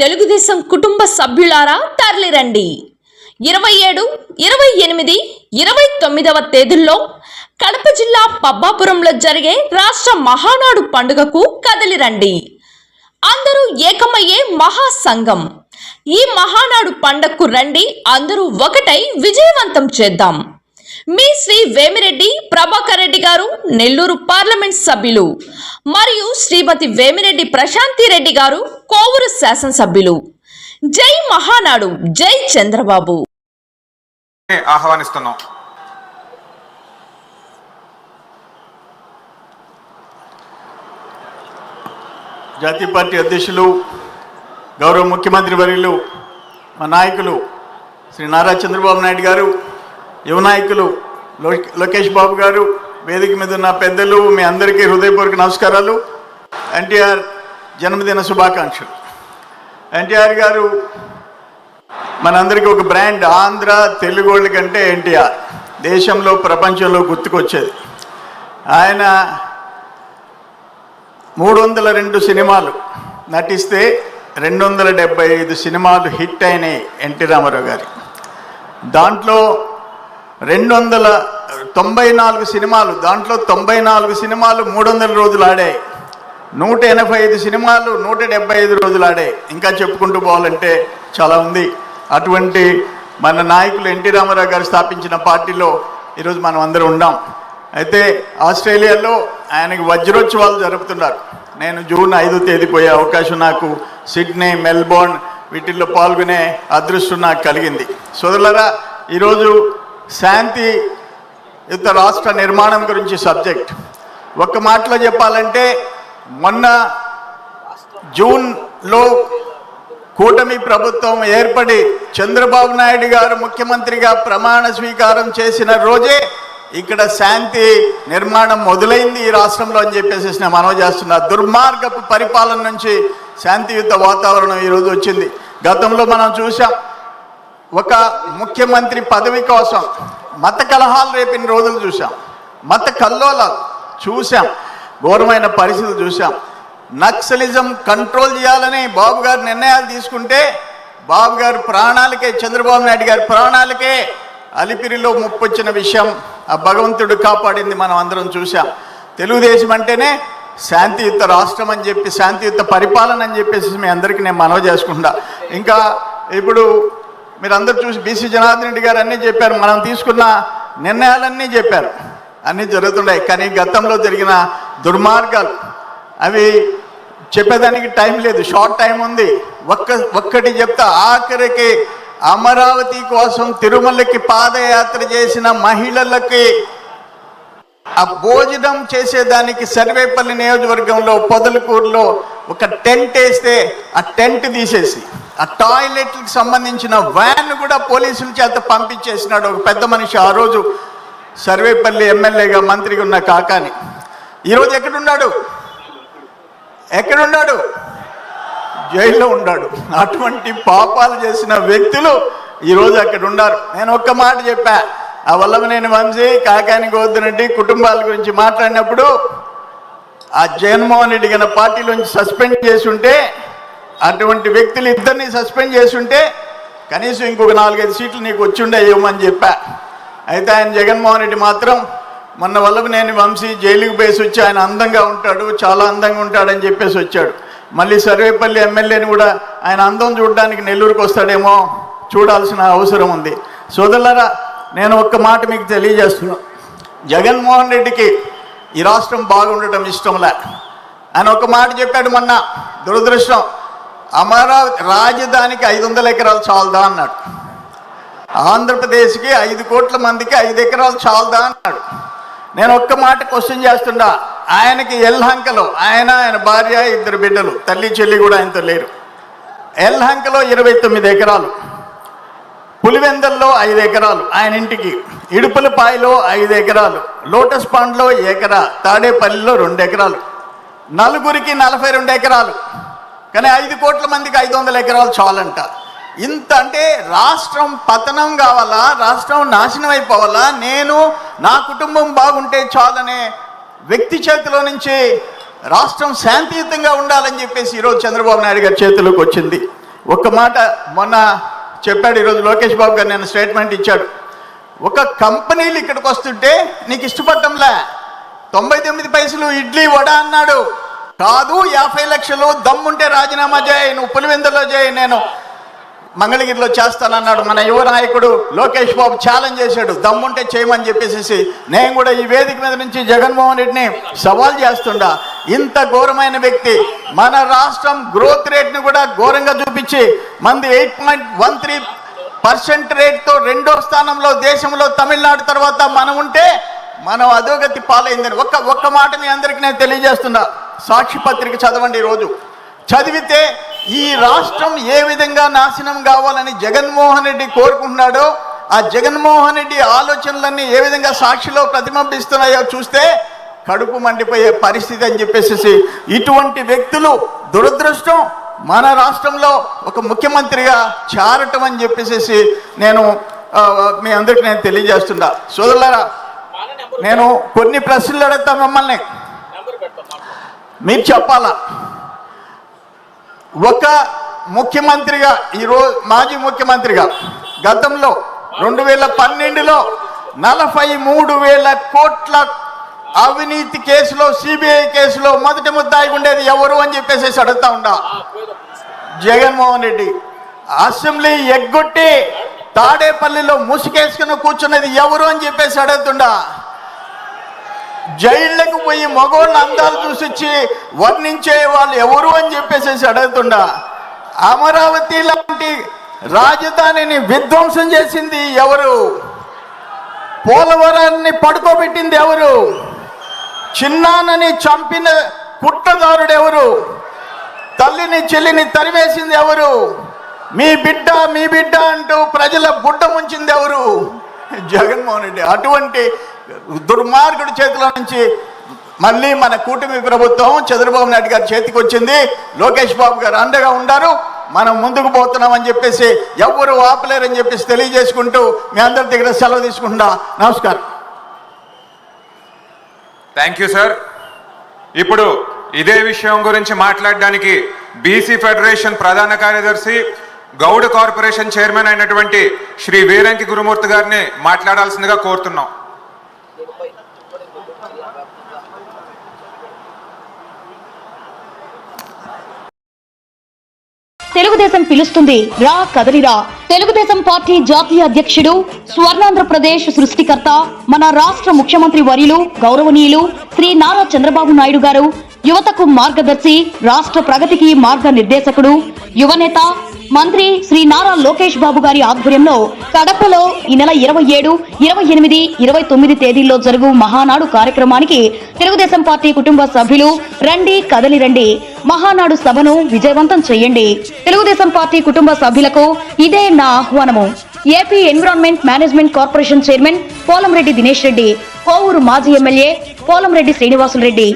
తెలుగుదేశం కుటుంబ సభ్యులారా తరలిరండి. ఇరవై ఏడు ఇరవై ఎనిమిది ఇరవై తొమ్మిదవ తేదీల్లో కడప జిల్లా పబ్బాపురంలో జరిగే రాష్ట్ర మహానాడు పండుగకు కదిలిరండి. అందరూ ఏకమయ్యే మహాసంఘం. ఈ మహానాడు పండగకు రండి అందరూ ఒకటై విజయవంతం చేద్దాం. మీ శ్రీ వేమిరెడ్డి ప్రభాకర్ రెడ్డి గారు నెల్లూరు పార్లమెంట్ సభ్యులు మరియు శ్రీమతి వేమిరెడ్డి ప్రశాంతి రెడ్డి గారు కోవూరు శాసనసభ్యులు. జై మహానాడు జై చంద్రబాబు. ఆహ్వానిస్తున్నాం. జాతీయ పార్టీ అధ్యక్షులు గౌరవ ముఖ్యమంత్రి వర్యులు మా నాయకులు శ్రీ నారా చంద్రబాబు నాయుడు గారు యువ నాయకులు లో- లోకేష్ బాబు గారు వేదిక మీద ఉన్న పెద్దలు మీ అందరికీ హృదయపూర్వక నమస్కారాలు. ఎన్టీఆర్ జన్మదిన శుభాకాంక్షలు. ఎన్టీఆర్ గారు మనందరికీ ఒక బ్రాండ్ ఆంధ్ర తెలుగోళ్ళ కంటే ఎన్టీఆర్. దేశంలో ప్రపంచంలో గుర్తుకొచ్చేది. ఆయన మూడు వందల రెండు సినిమాలు నటిస్తే రెండు వందల డెబ్బై ఐదు సినిమాలు హిట్ అయినాయి ఎన్టీ రామారావు గారి. దాంట్లో రెండు వందల తొంభై నాలుగు సినిమాలు దాంట్లో తొంభై నాలుగు సినిమాలు మూడు వందల రోజులు ఆడాయి. నూట ఎనభై ఐదు సినిమాలు నూట డెబ్బై ఐదు రోజులు ఆడాయి. ఇంకా చెప్పుకుంటూ పోవాలంటే చాలా ఉంది. అటువంటి మన నాయకులు ఎన్టీ రామారావు గారు స్థాపించిన పార్టీలో ఈరోజు మనం అందరం ఉన్నాం. అయితే ఆస్ట్రేలియాలో ఆయనకి వజ్రోత్సవాలు జరుపుతున్నారు. నేను జూన్ ఐదో తేదీ పోయే అవకాశం నాకు సిడ్నీ మెల్బోర్న్ వీటిల్లో పాల్గొనే అదృష్టం నాకు కలిగింది. సోదరులరా ఈరోజు శాంతి యుద్ధ రాష్ట్ర నిర్మాణం గురించి సబ్జెక్ట్. ఒక్క మాటలో చెప్పాలంటే మొన్న జూన్లో కూటమి ప్రభుత్వం ఏర్పడి చంద్రబాబు నాయుడు గారు ముఖ్యమంత్రిగా ప్రమాణ స్వీకారం చేసిన రోజే ఇక్కడ శాంతి నిర్మాణం మొదలైంది ఈ రాష్ట్రంలో అని చెప్పేసి నేను మనవి చేస్తున్నా. దుర్మార్గపు పరిపాలన నుంచి శాంతియుత వాతావరణం ఈరోజు వచ్చింది. గతంలో మనం చూసాం ఒక ముఖ్యమంత్రి పదవి కోసం మత కలహాలు రేపిన రోజులు చూసాం మత కల్లోలాలు చూసాం ఘోరమైన పరిస్థితులు చూసాం నక్సలిజం కంట్రోల్ చేయాలని బాబు గారు నిర్ణయాలు తీసుకుంటే బాబు గారు ప్రాణాలకే చంద్రబాబు నాయుడు గారి ప్రాణాలకే అలిపిరిలో ముప్పొచ్చిన విషయం ఆ భగవంతుడు కాపాడింది మనం అందరం చూసాం తెలుగుదేశం అంటేనే శాంతియుత రాష్ట్రం అని చెప్పి శాంతియుత పరిపాలన అని చెప్పేసి మీ అందరికీ నేను మనవి చేసుకుంటా. ఇంకా ఇప్పుడు మీరు అందరు చూసి బీసీ జనార్దన్ రెడ్డి గారు అన్నీ చెప్పారు. మనం తీసుకున్న నిర్ణయాలన్నీ చెప్పారు. అన్నీ జరుగుతున్నాయి కానీ గతంలో జరిగిన దుర్మార్గాలు అవి చెప్పేదానికి టైం లేదు. షార్ట్ టైం ఉంది. ఒక్క ఒక్కటి చెప్తా. ఆఖరికి అమరావతి కోసం తిరుమలకి పాదయాత్ర చేసిన మహిళలకి ఆ భోజనం చేసేదానికి సర్వేపల్లి నియోజకవర్గంలో పొదలకూరులో ఒక టెంట్ వేస్తే ఆ టెంట్ తీసేసి ఆ టాయిలెట్లకు సంబంధించిన వ్యాన్ కూడా పోలీసుల చేత పంపించేసినాడు ఒక పెద్ద మనిషి. ఆ రోజు సర్వేపల్లి ఎమ్మెల్యేగా మంత్రిగా ఉన్న కాకాని. ఈరోజు ఎక్కడున్నాడు? ఎక్కడున్నాడు? జైల్లో ఉన్నాడు. అటువంటి పాపాలు చేసిన వ్యక్తులు ఈరోజు అక్కడ ఉన్నారు. నేను ఒక్క మాట చెప్పా. ఆ వల్లభనేని వంశీ కాకాని గోవర్ధన్ కుటుంబాల గురించి మాట్లాడినప్పుడు ఆ జగన్మోహన్ రెడ్డి గారి పార్టీలోంచి సస్పెండ్ చేసి ఉంటే అటువంటి వ్యక్తులు ఇద్దరిని సస్పెండ్ చేసి ఉంటే కనీసం ఇంకొక నాలుగైదు సీట్లు నీకు వచ్చి ఇవ్వమని చెప్పా. అయితే ఆయన జగన్మోహన్ రెడ్డి మాత్రం మొన్న వల్లభనేని వంశీ జైలుకి పోయేసి వచ్చి ఆయన అందంగా ఉంటాడు చాలా అందంగా ఉంటాడని చెప్పేసి వచ్చాడు. మళ్ళీ సర్వేపల్లి ఎమ్మెల్యేని కూడా ఆయన అందం చూడడానికి నెల్లూరుకు వస్తాడేమో చూడాల్సిన అవసరం ఉంది. సోదరులరా నేను ఒక్క మాట మీకు తెలియజేస్తున్నా. జగన్మోహన్ రెడ్డికి ఈ రాష్ట్రం బాగుండటం ఇష్టంలే. ఆయన ఒక మాట చెప్పాడు మొన్న దురదృష్టం. అమరావతి రాజధానికి ఐదు వందల ఎకరాలు చాలదా అన్నాడు. ఆంధ్రప్రదేశ్కి ఐదు కోట్ల మందికి ఐదు ఎకరాలు చాలదా అన్నాడు. నేను ఒక్క మాట క్వశ్చన్ చేస్తుండా ఆయనకి ఎల్హంకలో ఆయన ఆయన భార్య ఇద్దరు బిడ్డలు తల్లి చెల్లి కూడా ఆయనతో లేరు. ఎల్హంకలో ఇరవై తొమ్మిది ఎకరాలు పులివెందల్లో ఐదు ఎకరాలు ఆయన ఇంటికి ఇడుపులపాయలో ఐదు ఎకరాలు లోటస్ పాండ్లో ఎకరా తాడేపల్లిలో రెండు ఎకరాలు నలుగురికి నలభై రెండు ఎకరాలు కానీ ఐదు కోట్ల మందికి ఐదు వందల ఎకరాలు చాలంట. ఇంత అంటే రాష్ట్రం పతనం కావాలా? రాష్ట్రం నాశనం అయిపోవాలా? నేను నా కుటుంబం బాగుంటే చాలనే వ్యక్తి చేతిలో నుంచి రాష్ట్రం శాంతియుతంగా ఉండాలని చెప్పేసి ఈరోజు చంద్రబాబు నాయుడు గారి చేతిలోకి వచ్చింది. ఒక మాట మొన్న చెప్పాడు ఈరోజు లోకేష్ బాబు గారు నేను స్టేట్మెంట్ ఇచ్చాడు. ఒక కంపెనీలు ఇక్కడికి వస్తుంటే నీకు ఇష్టపడటంలే? తొంభై తొమ్మిది పైసలు ఇడ్లీ వడ అన్నాడు. కాదు యాభై లక్షలు దమ్ముంటే రాజీనామా చేయి నువ్వు పులివెందులో చేయి నేను. మంగళగిరిలో చేస్తానన్నాడు మన యువ నాయకుడు లోకేష్ బాబు ఛాలెంజ్ చేశాడు. దమ్ముంటే చేయమని చెప్పేసి నేను కూడా ఈ వేదిక మీద నుంచి జగన్మోహన్ రెడ్డిని సవాల్ చేస్తుండా. ఇంత ఘోరమైన వ్యక్తి మన రాష్ట్రం గ్రోత్ రేట్ని కూడా ఘోరంగా చూపించి మంది eight point one three percent రేట్తో రెండో స్థానంలో దేశంలో తమిళనాడు తర్వాత మనం ఉంటే మనం అధోగతి పాలైందని ఒక్క ఒక్క మాట మీ అందరికీ నేను తెలియజేస్తున్నా. సాక్షి పత్రిక చదవండి ఈరోజు. చదివితే ఈ రాష్ట్రం ఏ విధంగా నాశనం కావాలని జగన్మోహన్ రెడ్డి కోరుకుంటున్నాడో ఆ జగన్మోహన్ రెడ్డి ఆలోచనలన్నీ ఏ విధంగా సాక్షిలో ప్రతిబింబిస్తున్నాయో చూస్తే కడుపు మండిపోయే పరిస్థితి అని చెప్పేసి ఇటువంటి వ్యక్తులు దురదృష్టం మన రాష్ట్రంలో ఒక ముఖ్యమంత్రిగా చారటం అని చెప్పేసి నేను మీ అందరికి నేను తెలియజేస్తున్నా. సోదరులారా నేను కొన్ని ప్రశ్నలు అడుగుతా మిమ్మల్ని. మీరు చెప్పాలా? ఒక ముఖ్యమంత్రిగా ఈరోజు మాజీ ముఖ్యమంత్రిగా గతంలో రెండు వేల పన్నెండులో నలభై మూడు వేల కోట్ల అవినీతి కేసులో సిబిఐ కేసులో మొదటి ముద్దాయి ఉండేది ఎవరు అని చెప్పేసి అడుగుతా ఉండా? జగన్మోహన్ రెడ్డి. అసెంబ్లీ ఎగ్గొట్టి తాడేపల్లిలో ముసుకేసుకుని కూర్చున్నది ఎవరు అని చెప్పేసి అడుగుతుండా? జైళ్ళకు పోయి మగోళ్ళ అందాలు చూసిచ్చి వర్ణించే వాళ్ళు ఎవరు అని చెప్పేసి అడుగుతుండా. అమరావతి లాంటి రాజధానిని విధ్వంసం చేసింది ఎవరు? పోలవరాన్ని పడుకోబెట్టింది ఎవరు? చిన్నానని చంపిన కుట్రదారుడు ఎవరు? తల్లిని చెల్లిని తరివేసింది ఎవరు? మీ బిడ్డ మీ బిడ్డ అంటూ ప్రజల బుడ్డ ముంచింది ఎవరు? జగన్మోహన్ రెడ్డి. అటువంటి దుర్మార్గుడి చేతిలో నుంచి మళ్ళీ మన కూటమి ప్రభుత్వం చంద్రబాబు నాయుడు గారి చేతికి వచ్చింది. లోకేష్ బాబు గారు అండగా ఉండారు. మనం ముందుకు పోతున్నామని చెప్పేసి ఎవరు ఆపలేరని చెప్పేసి తెలియజేసుకుంటూ మీ అందరి దగ్గర సెలవు తీసుకుంటా నమస్కారం. థ్యాంక్ యూ సార్ ఇప్పుడు ఇదే విషయం గురించి మాట్లాడడానికి బీసీ ఫెడరేషన్ ప్రధాన కార్యదర్శి గౌడ్ కార్పొరేషన్ చైర్మన్ అయినటువంటి శ్రీ వీరంకి గురుమూర్తి గారిని మాట్లాడాల్సిందిగా కోరుతున్నాం. తెలుగుదేశం పిలుస్తుంది. రా కదలిరా తెలుగుదేశం పార్టీ జాతీయ అధ్యక్షుడు స్వర్ణాంధ్రప్రదేశ్ సృష్టికర్త మన రాష్ట్ర ముఖ్యమంత్రి వర్యులు గౌరవనీయులు శ్రీ నారా చంద్రబాబు నాయుడు గారు యువతకు మార్గదర్శి రాష్ట్ర ప్రగతికి మార్గ నిర్దేశకుడు యువనేత మంత్రి శ్రీ నారా లోకేష్ బాబు గారి ఆధ్వర్యంలో కడపలో ఈ నెల ఇరవై ఏడు ఇరవై ఎనిమిది ఇరవై తొమ్మిది తేదీల్లో జరుగు మహానాడు కార్యక్రమానికి తెలుగుదేశం పార్టీ కుటుంబ సభ్యులు రండి కదలి రండి. మహానాడు సభను విజయవంతం చేయండి. తెలుగుదేశం పార్టీ కుటుంబ సభ్యులకు ఇదే నా ఆహ్వానము. AP environment management corporation chairman Polamreddy Dinesh Reddy Kovur మాజీ ఎమ్మెల్యే పోలంరెడ్డి శ్రీనివాసులు రెడ్డి.